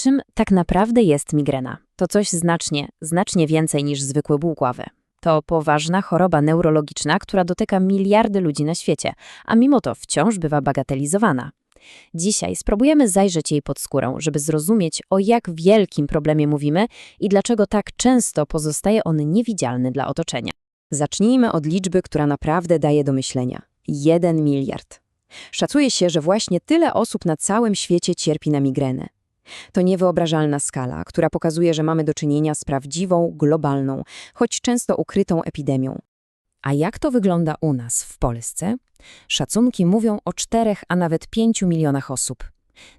Czym tak naprawdę jest migrena? To coś znacznie, znacznie więcej niż zwykły ból głowy. To poważna choroba neurologiczna, która dotyka miliardy ludzi na świecie, a mimo to wciąż bywa bagatelizowana. Dzisiaj spróbujemy zajrzeć jej pod skórę, żeby zrozumieć, o jak wielkim problemie mówimy i dlaczego tak często pozostaje on niewidzialny dla otoczenia. Zacznijmy od liczby, która naprawdę daje do myślenia. 1 miliard. Szacuje się, że właśnie tyle osób na całym świecie cierpi na migrenę. To niewyobrażalna skala, która pokazuje, że mamy do czynienia z prawdziwą, globalną, choć często ukrytą epidemią. A jak to wygląda u nas, w Polsce? Szacunki mówią o 4, a nawet 5 milionach osób.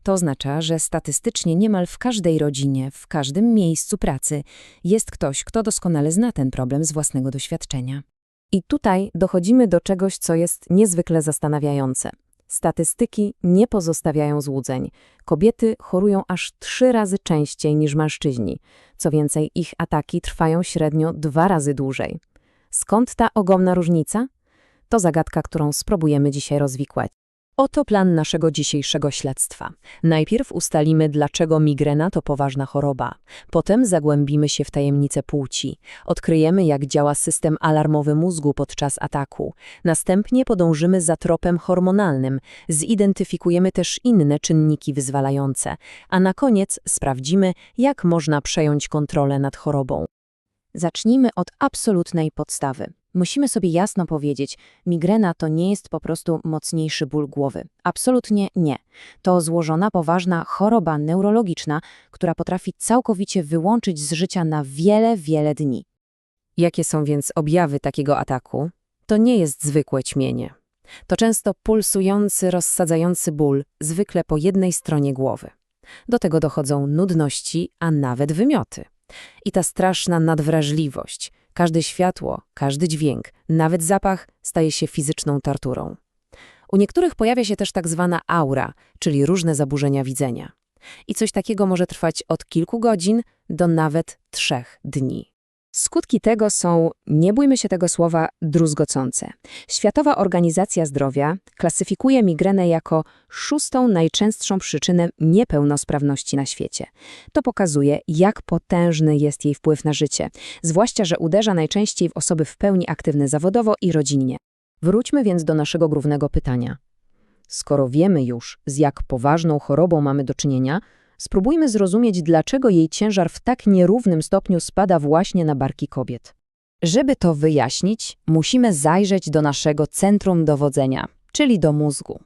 To oznacza, że statystycznie niemal w każdej rodzinie, w każdym miejscu pracy jest ktoś, kto doskonale zna ten problem z własnego doświadczenia. I tutaj dochodzimy do czegoś, co jest niezwykle zastanawiające. Statystyki nie pozostawiają złudzeń. Kobiety chorują aż trzy razy częściej niż mężczyźni. Co więcej, ich ataki trwają średnio dwa razy dłużej. Skąd ta ogromna różnica? To zagadka, którą spróbujemy dzisiaj rozwikłać. Oto plan naszego dzisiejszego śledztwa. Najpierw ustalimy, dlaczego migrena to poważna choroba. Potem zagłębimy się w tajemnice płci. Odkryjemy, jak działa system alarmowy mózgu podczas ataku. Następnie podążymy za tropem hormonalnym. Zidentyfikujemy też inne czynniki wyzwalające. A na koniec sprawdzimy, jak można przejąć kontrolę nad chorobą. Zacznijmy od absolutnej podstawy. Musimy sobie jasno powiedzieć, migrena to nie jest po prostu mocniejszy ból głowy. Absolutnie nie. To złożona, poważna choroba neurologiczna, która potrafi całkowicie wyłączyć z życia na wiele, wiele dni. Jakie są więc objawy takiego ataku? To nie jest zwykłe ćmienie. To często pulsujący, rozsadzający ból, zwykle po jednej stronie głowy. Do tego dochodzą nudności, a nawet wymioty. I ta straszna nadwrażliwość. Każde światło, każdy dźwięk, nawet zapach staje się fizyczną torturą. U niektórych pojawia się też tak zwana aura, czyli różne zaburzenia widzenia. I coś takiego może trwać od kilku godzin do nawet trzech dni. Skutki tego są, nie bójmy się tego słowa, druzgocące. Światowa Organizacja Zdrowia klasyfikuje migrenę jako szóstą najczęstszą przyczynę niepełnosprawności na świecie. To pokazuje, jak potężny jest jej wpływ na życie, zwłaszcza, że uderza najczęściej w osoby w pełni aktywne zawodowo i rodzinnie. Wróćmy więc do naszego głównego pytania. Skoro wiemy już, z jak poważną chorobą mamy do czynienia, spróbujmy zrozumieć, dlaczego jej ciężar w tak nierównym stopniu spada właśnie na barki kobiet. Żeby to wyjaśnić, musimy zajrzeć do naszego centrum dowodzenia, czyli do mózgu.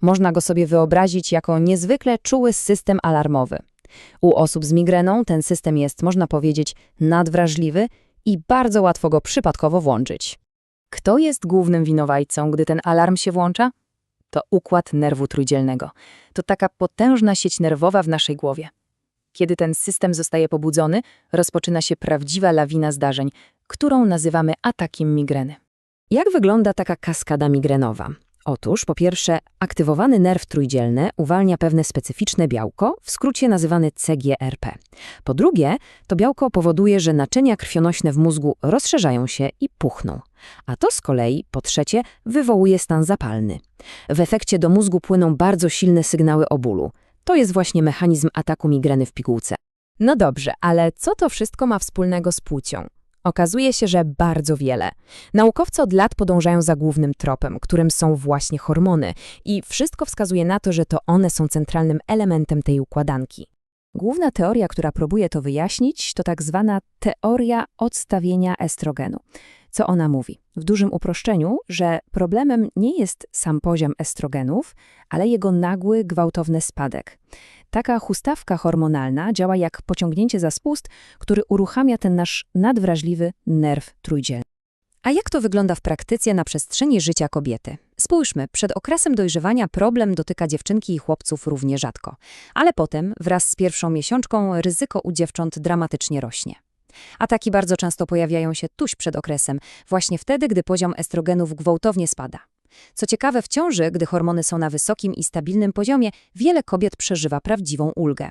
Można go sobie wyobrazić jako niezwykle czuły system alarmowy. U osób z migreną ten system jest, można powiedzieć, nadwrażliwy i bardzo łatwo go przypadkowo włączyć. Kto jest głównym winowajcą, gdy ten alarm się włącza? To układ nerwu trójdzielnego. To taka potężna sieć nerwowa w naszej głowie. Kiedy ten system zostaje pobudzony, rozpoczyna się prawdziwa lawina zdarzeń, którą nazywamy atakiem migreny. Jak wygląda taka kaskada migrenowa? Otóż, po pierwsze, aktywowany nerw trójdzielny uwalnia pewne specyficzne białko, w skrócie nazywane CGRP. Po drugie, to białko powoduje, że naczynia krwionośne w mózgu rozszerzają się i puchną. A to z kolei, po trzecie, wywołuje stan zapalny. W efekcie do mózgu płyną bardzo silne sygnały o bólu. To jest właśnie mechanizm ataku migreny w pigułce. No dobrze, ale co to wszystko ma wspólnego z płcią? Okazuje się, że bardzo wiele. Naukowcy od lat podążają za głównym tropem, którym są właśnie hormony i wszystko wskazuje na to, że to one są centralnym elementem tej układanki. Główna teoria, która próbuje to wyjaśnić, to tak zwana teoria odstawienia estrogenu. Co ona mówi? W dużym uproszczeniu, że problemem nie jest sam poziom estrogenów, ale jego nagły, gwałtowny spadek. Taka chustawka hormonalna działa jak pociągnięcie za spust, który uruchamia ten nasz nadwrażliwy nerw trójdzielny. A jak to wygląda w praktyce na przestrzeni życia kobiety? Spójrzmy, przed okresem dojrzewania problem dotyka dziewczynki i chłopców równie rzadko, ale potem, wraz z pierwszą miesiączką, ryzyko u dziewcząt dramatycznie rośnie. Ataki bardzo często pojawiają się tuż przed okresem, właśnie wtedy, gdy poziom estrogenów gwałtownie spada. Co ciekawe, w ciąży, gdy hormony są na wysokim i stabilnym poziomie, wiele kobiet przeżywa prawdziwą ulgę.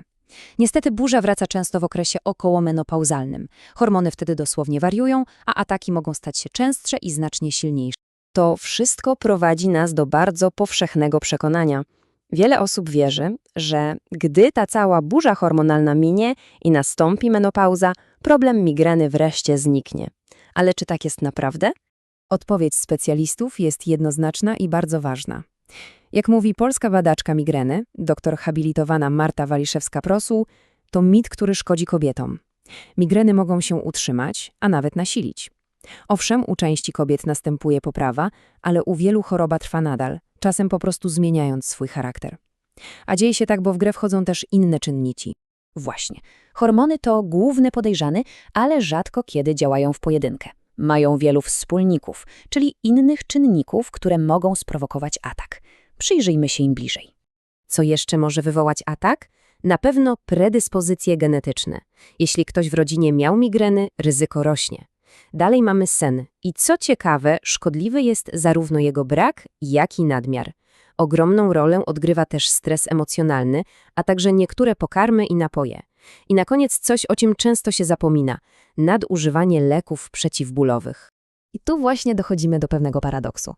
Niestety burza wraca często w okresie okołomenopauzalnym. Hormony wtedy dosłownie wariują, a ataki mogą stać się częstsze i znacznie silniejsze. To wszystko prowadzi nas do bardzo powszechnego przekonania. Wiele osób wierzy, że gdy ta cała burza hormonalna minie i nastąpi menopauza, problem migreny wreszcie zniknie. Ale czy tak jest naprawdę? Odpowiedź specjalistów jest jednoznaczna i bardzo ważna. Jak mówi polska badaczka migreny, doktor habilitowana Marta Waliszewska-Prosu, to mit, który szkodzi kobietom. Migreny mogą się utrzymać, a nawet nasilić. Owszem, u części kobiet następuje poprawa, ale u wielu choroba trwa nadal, czasem po prostu zmieniając swój charakter. A dzieje się tak, bo w grę wchodzą też inne czynniki. Właśnie. Hormony to główny podejrzany, ale rzadko kiedy działają w pojedynkę. Mają wielu wspólników, czyli innych czynników, które mogą sprowokować atak. Przyjrzyjmy się im bliżej. Co jeszcze może wywołać atak? Na pewno predyspozycje genetyczne. Jeśli ktoś w rodzinie miał migreny, ryzyko rośnie. Dalej mamy sen. I co ciekawe, szkodliwy jest zarówno jego brak, jak i nadmiar. Ogromną rolę odgrywa też stres emocjonalny, a także niektóre pokarmy i napoje. I na koniec coś, o czym często się zapomina – nadużywanie leków przeciwbólowych. I tu właśnie dochodzimy do pewnego paradoksu,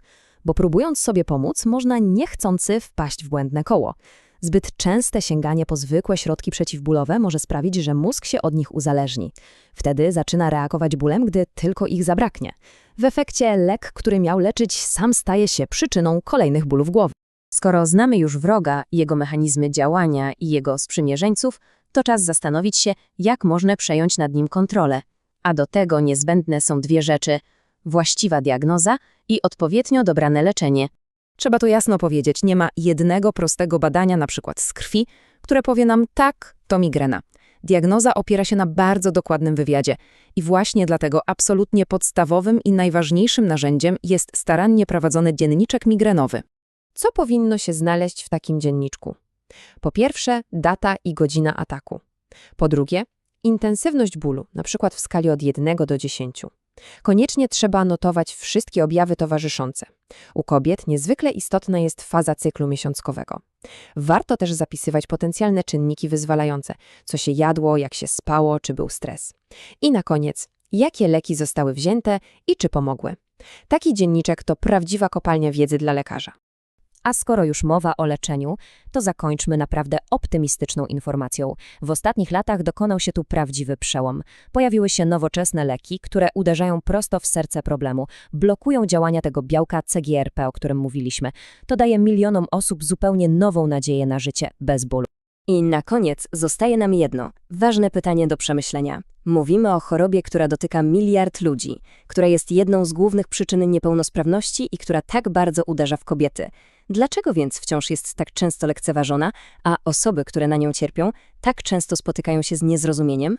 bo próbując sobie pomóc, można niechcący wpaść w błędne koło. Zbyt częste sięganie po zwykłe środki przeciwbólowe może sprawić, że mózg się od nich uzależni. Wtedy zaczyna reagować bólem, gdy tylko ich zabraknie. W efekcie lek, który miał leczyć, sam staje się przyczyną kolejnych bólów głowy. Skoro znamy już wroga, jego mechanizmy działania i jego sprzymierzeńców, to czas zastanowić się, jak można przejąć nad nim kontrolę. A do tego niezbędne są dwie rzeczy – właściwa diagnoza i odpowiednio dobrane leczenie. Trzeba to jasno powiedzieć, nie ma jednego prostego badania, na przykład z krwi, które powie nam tak, to migrena. Diagnoza opiera się na bardzo dokładnym wywiadzie i właśnie dlatego absolutnie podstawowym i najważniejszym narzędziem jest starannie prowadzony dzienniczek migrenowy. Co powinno się znaleźć w takim dzienniczku? Po pierwsze, data i godzina ataku. Po drugie, intensywność bólu, przykład w skali od 1 do 10. Koniecznie trzeba notować wszystkie objawy towarzyszące. U kobiet niezwykle istotna jest faza cyklu miesiąckowego. Warto też zapisywać potencjalne czynniki wyzwalające, co się jadło, jak się spało, czy był stres. I na koniec, jakie leki zostały wzięte i czy pomogły. Taki dzienniczek to prawdziwa kopalnia wiedzy dla lekarza. A skoro już mowa o leczeniu, to zakończmy naprawdę optymistyczną informacją. W ostatnich latach dokonał się tu prawdziwy przełom. Pojawiły się nowoczesne leki, które uderzają prosto w serce problemu, blokują działania tego białka CGRP, o którym mówiliśmy. To daje milionom osób zupełnie nową nadzieję na życie bez bólu. I na koniec zostaje nam jedno, ważne pytanie do przemyślenia. Mówimy o chorobie, która dotyka miliard ludzi, która jest jedną z głównych przyczyn niepełnosprawności i która tak bardzo uderza w kobiety. Dlaczego więc wciąż jest tak często lekceważona, a osoby, które na nią cierpią, tak często spotykają się z niezrozumieniem?